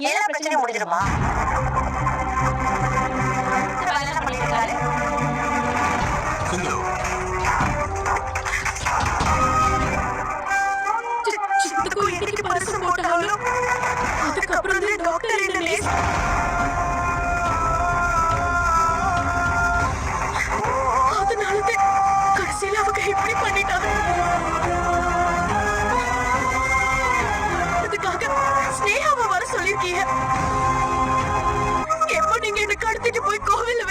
எல்லா பிரச்சனையும் முடிஞ்சிருமா சொல்லிருக்கீங்க எப்ப நீங்க என்ன கடத்திட்டு போய் கோவில்ல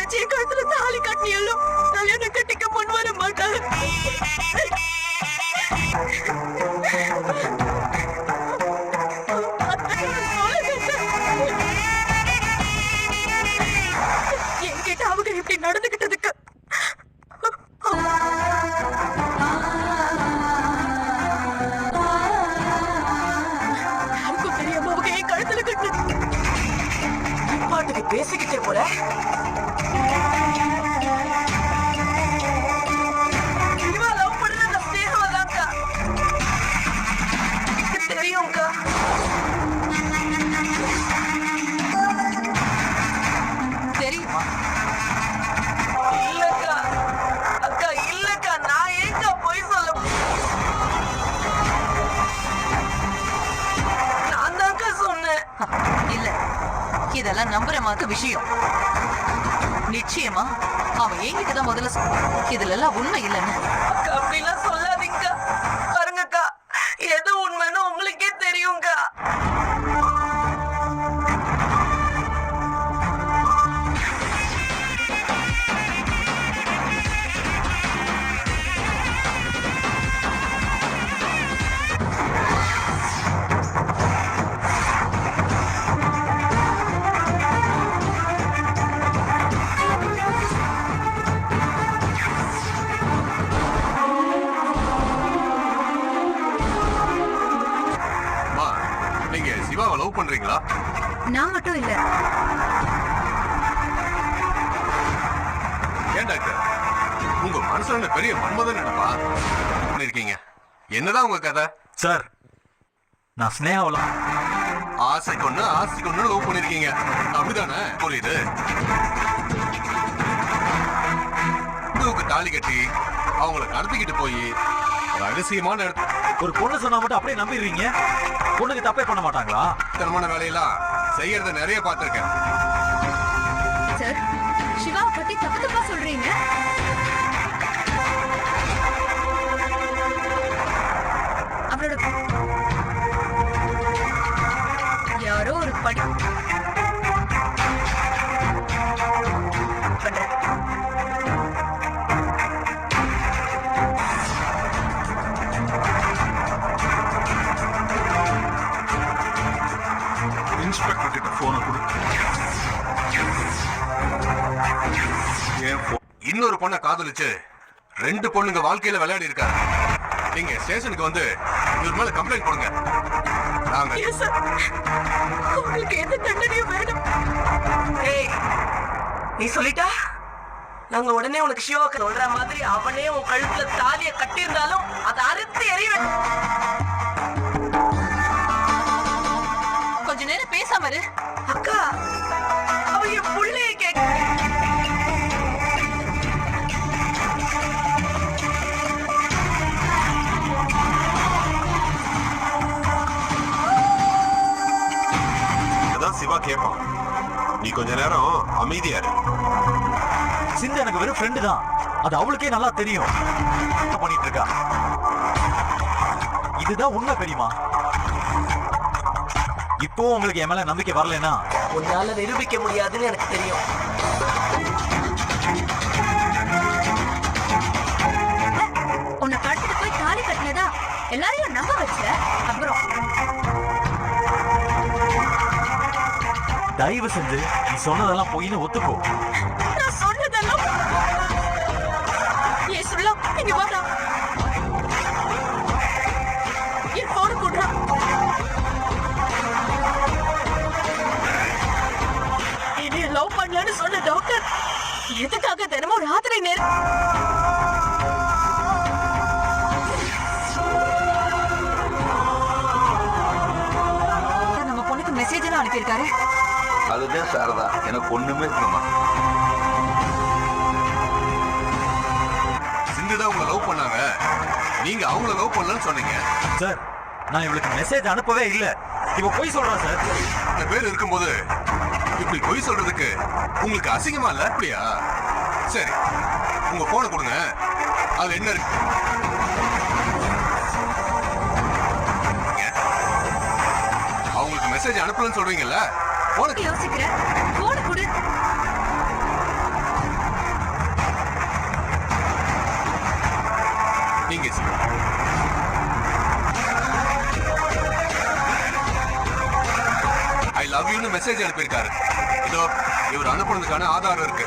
பேசிக்கிட்டே போல இதெல்லாம் நம்புற மாதிரி விஷயம் நிச்சயமா அவன் என்கிட்ட தான் முதல்ல சொன்னான். இதுல எல்லாம் உண்மை இல்லைன்னு அப்படிலாம் பண்றீங்களா? நான் மட்டும் இல்ல. ஏன் டாக்டர்? உங்க மனசுல என்ன பெரிய மன்மதன் நினைப்பா இருக்கீங்க? என்னதான் உங்க கதை? சார் நான் ஸ்னேகாவெல்லாம் ஆசைக்கு ஒண்ணு ஆசைக்கு ஒண்ணு லவ் பண்ணிருக்கீங்க. அப்படிதானே? புரியுது. தாலி கட்டி அவங்கள கடத்திக்கிட்டு போய் ரகசியமான இடத்து ஒரு பொண்ணு சொன்னா மட்டும் அப்படியே நம்பிடுறீங்க? பொண்ணுக்கு தப்பே பண்ண மாட்டாங்களா? தரமான வேலையெல்லாம் செய்யறத நிறைய பார்த்திருக்கேன். சார் சிவாவை பத்தி தப்பு தப்பா சொல்றீங்க? இன்ஸ்பெக்டர் கிட்ட போனை கொடு. இன்னொரு பொண்ணை காதலிச்சு ரெண்டு பொண்ணுங்க வாழ்க்கையில விளையாடி இருக்காரு நீங்க ஸ்டேஷனுக்கு வந்து இவர் மேல கம்ப்ளைண்ட் கொடுங்க நாங்க உங்களுக்கு எந்த தண்டனையும் வேணும். ஏய் நீ சொல்லிட்டா? நாங்க உடனே உனக்கு சிவாக்க சொல்ற மாதிரி அவனே உன் கழுத்துல தாலிய கட்டியிருந்தாலும் நீ கொஞ்ச நேரம் அமைதியா இரு. சிந்து எனக்கு வெறும் ஃப்ரெண்டு தான். அது அவளுக்கே நல்லா தெரியும். பண்ணிட்டு இருக்கா. இதுதான் உண்மை பெரியமா இப்போ உங்களுக்கு என் மேல நம்பிக்கை வரலனா உன்னால நிரூபிக்க முடியாதுன்னு எனக்கு தெரியும். உன்னை கடத்திட்டு போய் தாலி கட்டினதா? எல்லாரையும் நம்ப தயவு செஞ்சு நீ சொன்னதெல்லாம் பொய்னு ஒத்துக்கோ. நான் சொன்னதெல்லாம் ஏ சொல்லா இங்க வாடா. என் போன கொடுறா. என்னைய லவ் பண்ணலன்னு சொன்ன டாக்டர் எதுக்காக தினமும் ராத்திரி நேரம்? நம்ம பொண்ணுக்கு மெசேஜ் எல்லாம் அனுப்பியிருக்காரு. அதுதான் சாரதா எனக்கு ஒண்ணுமே இல்லைம்மா சிந்து தான் உங்களை லவ் பண்ணாங்க. நீங்க அவங்கள லவ் பண்ணலன்னு சொன்னீங்க. சார் நான் இவளுக்கு மெசேஜ் அனுப்பவே இல்ல. இவ போய் சொல்றா சார் இந்த பேர் இருக்கும்போது இப்படி பொய் சொல்றதுக்கு உங்களுக்கு அசிங்கமா இல்ல? அப்படியா? சரி உங்க போனை கொடுங்க. அது என்ன இருக்கு? அவங்களுக்கு மெசேஜ் அனுப்பலன்னு சொல்றீங்கல்ல? போன கொடு நீங்க ஐ லவ் யூன்னு மெசேஜ் அனுப்பியிருக்காரு. இதோ இவர் அனுப்புனதுக்கான ஆதாரம் இருக்கு.